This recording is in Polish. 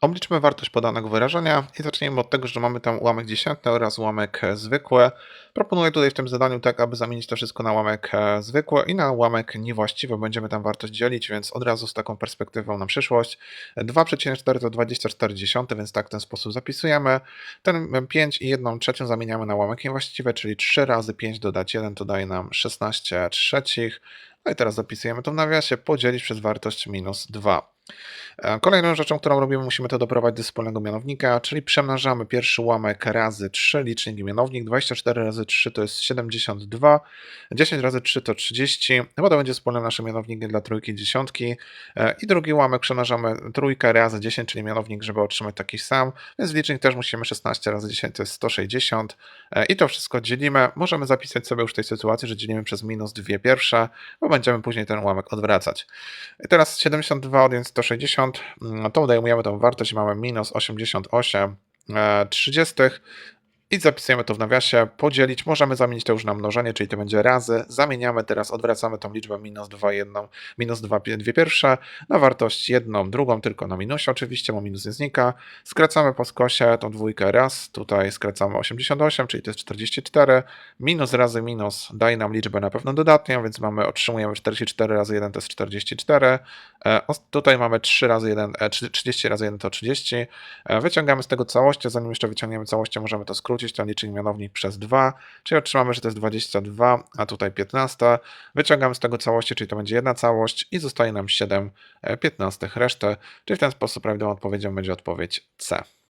Obliczmy wartość podanego wyrażenia i zacznijmy od tego, że mamy tam ułamek dziesiętny oraz ułamek e, zwykły. Proponuję tutaj w tym zadaniu tak, aby zamienić to wszystko na ułamek e, zwykły i na ułamek niewłaściwy. Będziemy tam wartość dzielić, więc od razu z taką perspektywą na przyszłość. 2,4 to 24, więc tak w ten sposób zapisujemy. Ten 5 i 1 trzecią zamieniamy na ułamek niewłaściwy, czyli 3 razy 5 dodać 1 to daje nam 16 trzecich. No i teraz zapisujemy to w nawiasie, podzielić przez wartość minus 2. E, Kolejną rzeczą, którą robimy, musimy to doprowadzić do wspólnego mianownika, czyli przemnażamy pierwszy ułamek razy 3, licznik i mianownik. 24 razy 3 to jest 72, 10 razy 3 to 30, chyba to będzie wspólnym naszym mianownikiem dla trójki dziesiątki. E, I drugi ułamek przemnażamy trójkę razy 10, czyli mianownik, żeby otrzymać taki sam, więc licznik też musimy 16 razy 10 to jest 160 E, i to wszystko dzielimy. Możemy zapisać sobie już w tej sytuacji, że dzielimy przez minus 2 pierwsze, bo będziemy później ten ułamek odwracać. I teraz 72 odjąć 160, mm, to udajemy tą wartość mamy minus 88 e, 30 i zapisujemy to w nawiasie, podzielić, możemy zamienić to już na mnożenie, czyli to będzie razy, zamieniamy teraz, odwracamy tą liczbę minus 2, 1, minus 2, dwie pierwsze. Na wartość jedną, drugą, tylko na minusie oczywiście, bo minus nie znika, skracamy po skosie tą dwójkę raz, tutaj skracamy 88, czyli to jest 44, minus razy minus daje nam liczbę na pewno dodatnią, więc mamy, otrzymujemy 44 razy 1 to jest 44, e, tutaj mamy 3 razy 1, e, 30 razy 1 to 30, E, Wyciągamy z tego całość, zanim jeszcze wyciągniemy całość, możemy to skrócić, ten licznik mianownik przez 2, czyli otrzymamy, że to jest 22, a tutaj 15. Wyciągamy z tego całości, czyli to będzie jedna całość i zostaje nam 7 15 resztę, czyli w ten sposób prawidłową odpowiedzią będzie odpowiedź C.